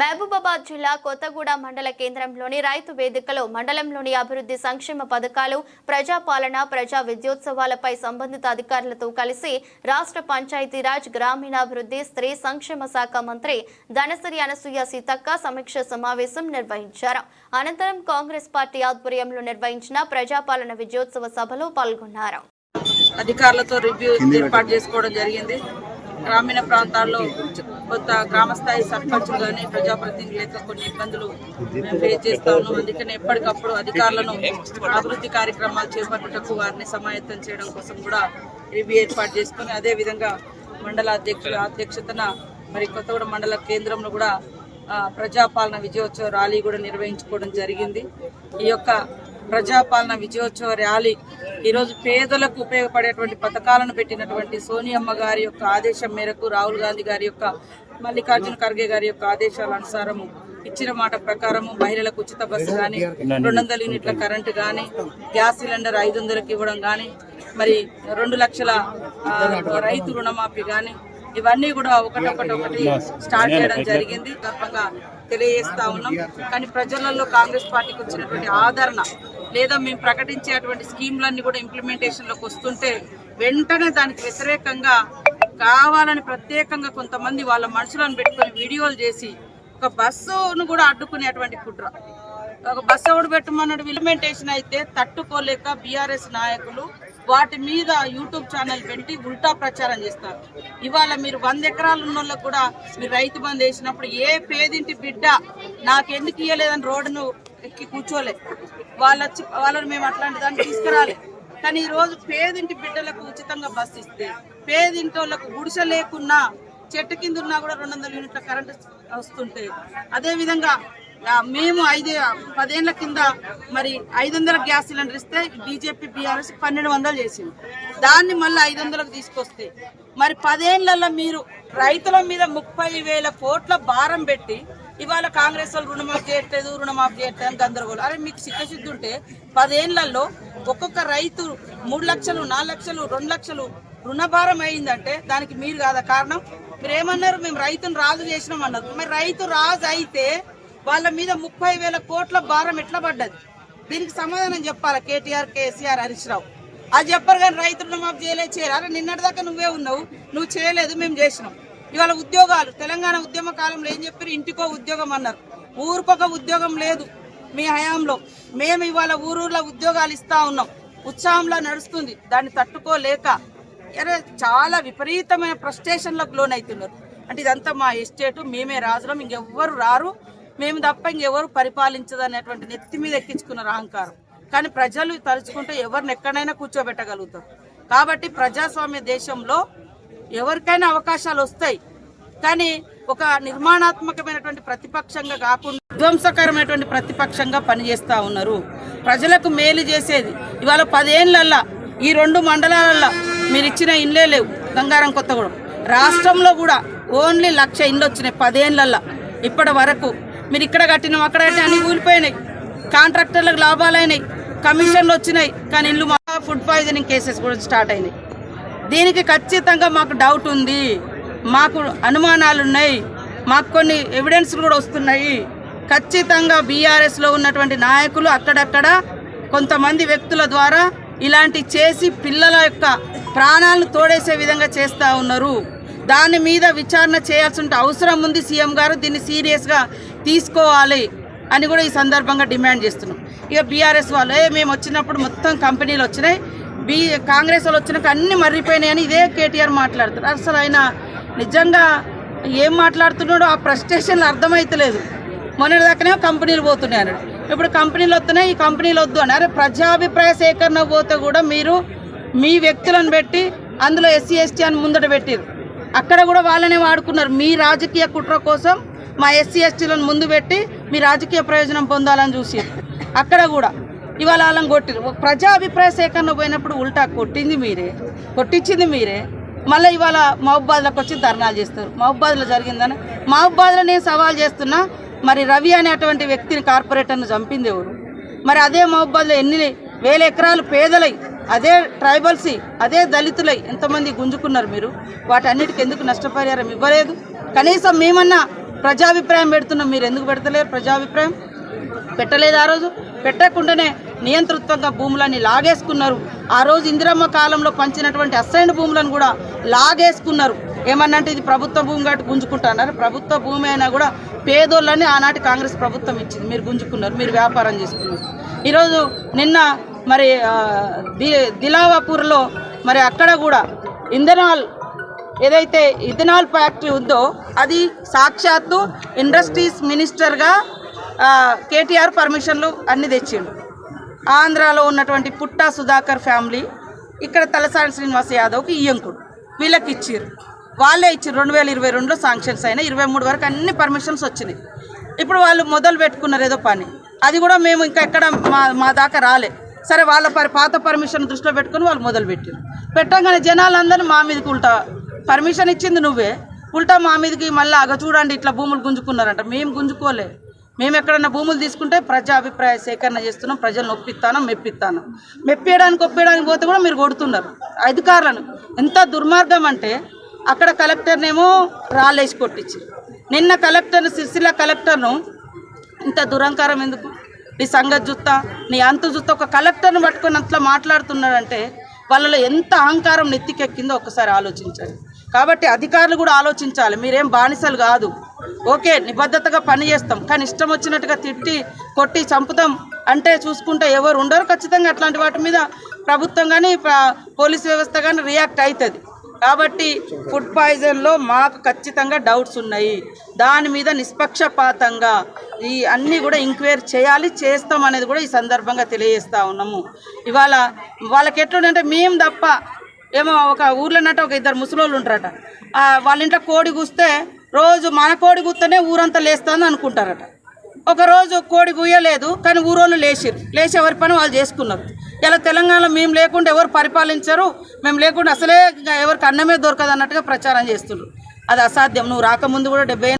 మహబూబాబాద్ జిల్లా కొత్తగూడ మండల కేంద్రంలోని రైతు వేదికలో మండలంలోని అభివృద్ధి సంక్షేమ పథకాలు ప్రజాపాలన ప్రజా విద్యోత్సవాలపై సంబంధిత అధికారులతో కలిసి రాష్ట్ర పంచాయతీరాజ్ గ్రామీణాభివృద్ధి స్త్రీ సంక్షేమ శాఖ మంత్రి ధనసిరి అనసూయ సీతక్క సమీక్ష సమావేశం నిర్వహించారు. అనంతరం కాంగ్రెస్ పార్టీ ఆధ్వర్యంలో నిర్వహించిన ప్రజాపాలన విజయోత్సవ సభలో పాల్గొన్నారు. అధికారులతో రివ్యూ ఏర్పాటు చేసుకోవడం జరిగింది. గ్రామీణ ప్రాంతాల్లో కొంత గ్రామస్థాయి సర్పంచులు కానీ ప్రజాప్రతినిధులు లేక కొన్ని ఇబ్బందులు మేము ఫేస్ చేస్తా ఉన్నాం. అందుకని ఎప్పటికప్పుడు అధికారులను అభివృద్ధి కార్యక్రమాలు చేపట్టుటకు వారిని సమాయత్తం చేయడం కోసం కూడా రివ్యూ ఏర్పాటు చేసుకుని అదే విధంగా మండల అధ్యక్షుల అధ్యక్షతన మరి కొత్తగూడ మండల కేంద్రంలో కూడా ప్రజాపాలన విజయోత్సవ ర్యాలీ కూడా నిర్వహించుకోవడం జరిగింది. ఈ యొక్క ప్రజాపాలన విజయోత్సవ ర్యాలీ ఈరోజు పేదలకు ఉపయోగపడేటువంటి పథకాలను పెట్టినటువంటి సోనియమ్మ గారి యొక్క ఆదేశం మేరకు రాహుల్ గాంధీ గారి యొక్క మల్లికార్జున ఖర్గే గారి యొక్క ఆదేశాల అనుసారము ఇచ్చిన మాట ప్రకారము మహిళలకు ఉచిత బస్సు కానీ రెండు వందల యూనిట్ల కరెంటు కానీ గ్యాస్ సిలిండర్ ఐదు వందలకి ఇవ్వడం కానీ మరి రెండు లక్షల రైతు రుణమాఫీ కానీ ఇవన్నీ కూడా ఒకటొకటి ఒకటి స్టార్ట్ చేయడం జరిగింది. తప్పగా తెలియజేస్తా ఉన్నాం. కానీ ప్రజలలో కాంగ్రెస్ పార్టీకి వచ్చినటువంటి ఆదరణ లేదా మేము ప్రకటించేటువంటి స్కీమ్లన్నీ కూడా ఇంప్లిమెంటేషన్లోకి వస్తుంటే వెంటనే దానికి వ్యతిరేకంగా కావాలని ప్రత్యేకంగా కొంతమంది వాళ్ళ మనుషులను పెట్టుకొని వీడియోలు చేసి ఒక బస్సును కూడా అడ్డుకునేటువంటి కుట్ర. ఒక బస్సు ఎవడు పెట్టమన్నాడు? ఇంప్లిమెంటేషన్ అయితే తట్టుకోలేక బీఆర్ఎస్ నాయకులు వాటి మీద యూట్యూబ్ ఛానల్ పెట్టి ఉల్టా ప్రచారం చేస్తారు. ఇవాళ మీరు వంద ఎకరాలు ఉన్న కూడా మీరు రైతు బంద్ వేసినప్పుడు ఏ పేదింటి బిడ్డ నాకెందుకు ఇయ్యలేదని రోడ్డును ఎక్కి కూర్చోలే. వాళ్ళ వచ్చి వాళ్ళని మేము అట్లాంటి దాన్ని తీసుకురాలే. కానీ ఈరోజు పేదింటి బిడ్డలకు ఉచితంగా బస్సు ఇస్తే పేదింటి వాళ్ళకు గుడిసె లేకున్నా చెట్టు కింద ఉన్నా కూడా రెండు వందల యూనిట్ల కరెంట్ వస్తుంటే అదేవిధంగా మేము ఐదు పదేళ్ళ కింద మరి ఐదు వందల గ్యాస్ సిలిండర్ ఇస్తే బీజేపీ బీఆర్ఎస్ పన్నెండు వందలు చేసింది. దాన్ని మళ్ళీ ఐదు వందలకు తీసుకొస్తే మరి పదేళ్ళలో మీరు రైతుల మీద ముప్పై వేల కోట్ల భారం పెట్టి ఇవాళ కాంగ్రెస్ వాళ్ళు రుణమాఫీ చేయట్లేదు రుణమాఫీ చేయట్లేదు అని గందరగోళం. అరే మీకు సిద్ధశుద్ధి ఉంటే పదేళ్ళలో ఒక్కొక్క రైతు మూడు లక్షలు నాలుగు లక్షలు రెండు లక్షలు రుణభారం అయిందంటే దానికి మీరు కాదా కారణం? మీరు ఏమన్నారు మేము రైతును రాజు చేసినాం అన్నారు. మరి రైతు రాజు అయితే వాళ్ళ మీద ముప్పై వేల కోట్ల భారం ఎట్లా పడ్డది? దీనికి సమాధానం చెప్పాలా కేటీఆర్ కేసీఆర్ హరీష్ రావు? అది చెప్పరు కానీ రైతు రుణమాఫీ చేయలేదు చేయరు అరే నిన్నటిదాకా నువ్వే ఉన్నావు. నువ్వు చేయలేదు మేము చేసినాం. ఇవాళ ఉద్యోగాలు. తెలంగాణ ఉద్యమ కాలంలో ఏం చెప్పారు? ఇంటికో ఉద్యోగం అన్నారు. ఊరికొక ఉద్యోగం లేదు మీ హయాంలో. మేము ఇవాళ ఊరూర్లో ఉద్యోగాలు ఇస్తా ఉన్నాం. ఉత్సాహంలో నడుస్తుంది. దాన్ని తట్టుకోలేక అరే చాలా విపరీతమైన ఫ్రస్ట్రేషన్లకు లోనవుతున్నారు అంటే ఇదంతా మా ఎస్టేట్. మేమే రాజులం. ఇంకెవ్వరు రారు. మేము తప్ప ఇంకెవరు పరిపాలించదు అనేటువంటి నెత్తి మీద ఎక్కించుకున్నారు అహంకారం. కానీ ప్రజలు తలుచుకుంటే ఎవరిని ఎక్కడైనా కూర్చోబెట్టగలుగుతారు. కాబట్టి ప్రజాస్వామ్య దేశంలో ఎవరికైనా అవకాశాలు వస్తాయి. కానీ ఒక నిర్మాణాత్మకమైనటువంటి ప్రతిపక్షంగా కాకుండా విధ్వంసకరమైనటువంటి ప్రతిపక్షంగా పనిచేస్తూ ఉన్నారు. ప్రజలకు మేలు చేసేది ఇవాళ పదేళ్ళల్లా ఈ రెండు మండలాలల్లో మీరు ఇచ్చిన ఇండ్లే లేవు. గంగారం కొత్తగూడెం. రాష్ట్రంలో కూడా ఓన్లీ లక్ష ఇండ్లు వచ్చినాయి పదేళ్ళల్లా. ఇప్పటి వరకు మీరు ఇక్కడ కట్టినాం అక్కడ కట్టిన అన్ని కూలిపోయినాయి కాంట్రాక్టర్లకు లాభాలైనాయి కమిషన్లు వచ్చినాయి కానీ ఇల్లు ఫుడ్ పాయిజనింగ్ కేసెస్ కూడా స్టార్ట్ అయినాయి. దీనికి ఖచ్చితంగా మాకు డౌట్ ఉంది. మాకు అనుమానాలు ఉన్నాయి మాకు కొన్ని ఎవిడెన్స్లు కూడా వస్తున్నాయి. ఖచ్చితంగా బీఆర్ఎస్లో ఉన్నటువంటి నాయకులు అక్కడక్కడ కొంతమంది వ్యక్తుల ద్వారా ఇలాంటి చేసి పిల్లల యొక్క ప్రాణాలను తోడేసే విధంగా చేస్తూ ఉన్నారు. దాని మీద విచారణ చేయాల్సిన అవసరం ఉంది సీఎం గారు. దీన్ని సీరియస్గా తీసుకోవాలి అని కూడా ఈ సందర్భంగా డిమాండ్ చేస్తున్నాం. ఇక బీఆర్ఎస్ వాళ్ళు మేము వచ్చినప్పుడు మొత్తం కంపెనీలు వచ్చినాయి. బీ కాంగ్రెస్ వాళ్ళు వచ్చినాక అన్ని మర్రిపోయినాయని ఇదే కేటీఆర్ మాట్లాడుతారు అసలు ఆయన నిజంగా ఏం మాట్లాడుతున్నాడో ఆ ఫ్రస్ట్రేషన్లు అర్థమైతలేదు. మొన్నటిదాకానే కంపెనీలు పోతున్నాయి ఇప్పుడు కంపెనీలు వస్తున్నాయి ఈ కంపెనీలు వద్దు అని అరే ప్రజాభిప్రాయ సేకరణ పోతే కూడా మీరు మీ వ్యక్తులను పెట్టి అందులో ఎస్సీ ఎస్టీ అని ముందట పెట్టారు. అక్కడ కూడా వాళ్ళనే వాడుకున్నారు. మీ రాజకీయ కుట్ర కోసం మా ఎస్సీ ఎస్టీలను ముందు పెట్టి మీ రాజకీయ ప్రయోజనం పొందాలని చూసి అక్కడ కూడా ఇవాళ వాళ్ళని కొట్టిరు. ఒక ప్రజా అభిప్రాయ సేకరణ పోయినప్పుడు ఉల్టా కొట్టింది మీరే. కొట్టించింది మీరే. మళ్ళీ ఇవాళ మహబాద్లోకి వచ్చి ధర్నాలు చేస్తారు. మహబాద్లో జరిగిందని మహబాద్లో నేను సవాల్ చేస్తున్నా మరి రవి అనేటువంటి వ్యక్తిని కార్పొరేటర్ను చంపింది ఎవరు? మరి అదే మహబాద్లో ఎన్ని వేల ఎకరాలు పేదలై అదే ట్రైబల్సీ అదే దళితులై ఎంతమంది గుంజుకున్నారు మీరు? వాటన్నిటికి ఎందుకు నష్టపరిహారం ఇవ్వలేదు? కనీసం మేమన్నా ప్రజాభిప్రాయం పెడుతున్నాం. మీరు ఎందుకు పెడతలేరు ప్రజాభిప్రాయం? పెట్టలేదు ఆ రోజు? పెట్టకుండానే నియంతృత్వంగా భూములని లాగేసుకున్నారు. ఆ రోజు ఇందిరమ్మ కాలంలో పంచినటువంటి అసైన్డ్ భూములను కూడా లాగేసుకున్నారు. ఏమన్నంటే ఇది ప్రభుత్వ భూమి కాబట్టి గుంజుకుంటున్నారు. ప్రభుత్వ భూమి అయినా కూడా పేదోళ్ళని ఆనాటి కాంగ్రెస్ ప్రభుత్వం ఇచ్చింది. మీరు గుంజుకున్నారు మీరు వ్యాపారం చేసుకున్నారు. ఈరోజు నిన్న మరి ది దిలావాపూర్లో మరి అక్కడ కూడా ఇంధనాల్ ఏదైతే ఇథనాల్ ఫ్యాక్టరీ ఉందో అది సాక్షాత్తు ఇండస్ట్రీస్ మినిస్టర్గా కేటీఆర్ పర్మిషన్లు అన్ని తెచ్చిండు. ఆంధ్రాలో ఉన్నటువంటి పుట్టా సుధాకర్ ఫ్యామిలీ ఇక్కడ తలసాని శ్రీనివాస్ యాదవ్కి ఇయ్యంకుడు వీళ్ళకి ఇచ్చారు వాళ్ళే ఇచ్చారు రెండు వేల ఇరవై రెండులో శాంక్షన్స్ అయినా ఇరవై మూడు వరకు అన్ని పర్మిషన్స్ వచ్చినాయి. ఇప్పుడు వాళ్ళు మొదలు పెట్టుకున్నారు ఏదో పని. అది కూడా మేము ఇంకా ఎక్కడ మా మా దాకా రాలే. సరే వాళ్ళ పరి పాత పర్మిషన్ దృష్టిలో పెట్టుకుని వాళ్ళు మొదలు పెట్టారు పెట్టగానే జనాలందరూ మా మీదకి ఉల్టా పర్మిషన్ ఇచ్చింది నువ్వే. ఉల్టా మా మీదకి మళ్ళీ అగ చూడండి ఇట్లా భూములు గుంజుకున్నారంట. మేము గుంజుకోలే. మేము ఎక్కడన్నా భూములు తీసుకుంటే ప్రజా అభిప్రాయ సేకరణ చేస్తున్నాం ప్రజలను ఒప్పిస్తాను మెప్పిస్తాను. మెప్పియడానికి ఒప్పియడానికి పోతే కూడా మీరు కొడుతున్నారు. అధికారులను. ఎంత దుర్మార్గం అంటే అక్కడ కలెక్టర్నేమో రాళ్ళేసి కొట్టించారు నిన్న కలెక్టర్ సిరిసిల్ల కలెక్టర్ను ఇంత దురంకారం ఎందుకు? నీ సంగతి చూస్తా నీ అంతు చూస్తా. ఒక కలెక్టర్ను పట్టుకొని అట్లా మాట్లాడుతున్నాడంటే వాళ్ళలో ఎంత అహంకారం నెత్తికెక్కిందో ఒకసారి ఆలోచించండి. కాబట్టి అధికారులు కూడా ఆలోచించాలి. మీరేం బానిసలు కాదు. ఓకే నిబద్ధతగా పని చేస్తాం. కానీ ఇష్టం వచ్చినట్టుగా తిట్టి కొట్టి చంపుతాం అంటే చూసుకుంటే ఎవరు ఉండరు. ఖచ్చితంగా అట్లాంటి వాటి మీద ప్రభుత్వం కానీ పోలీస్ వ్యవస్థ కానీ రియాక్ట్ అవుతుంది కాబట్టి ఫుడ్ పాయిజన్లో మాకు ఖచ్చితంగా డౌట్స్ ఉన్నాయి. దాని మీద నిష్పక్షపాతంగా ఈ అన్నీ కూడా ఎంక్వైరీ చేయాలి. చేస్తాం అనేది కూడా ఈ సందర్భంగా తెలియజేస్తా ఉన్నాము. ఇవాళ వాళ్ళకి ఎట్లుందంటే మేము తప్ప ఏమో ఒక ఊర్లోనట్టు ఒక ఇద్దరు ముసలోళ్ళు ఉంటారట. వాళ్ళ ఇంట్లో కోడి కూస్తే రోజు మన కోడి కూస్తేనే ఊరంతా లేస్తుంది అనుకుంటారట. ఒకరోజు కోడి గుయ్యలేదు కానీ ఊరోళ్ళు లేచిరు లేచి ఎవరి పని వాళ్ళు చేసుకున్నారు. ఇలా తెలంగాణలో మేము లేకుండా ఎవరు పరిపాలించరు మేము లేకుండా అసలే ఇంకా ఎవరికి అన్నమే దొరకదు అన్నట్టుగా ప్రచారం చేస్తున్నారు. అది అసాధ్యం. నువ్వు రాకముందు కూడా డెబ్బై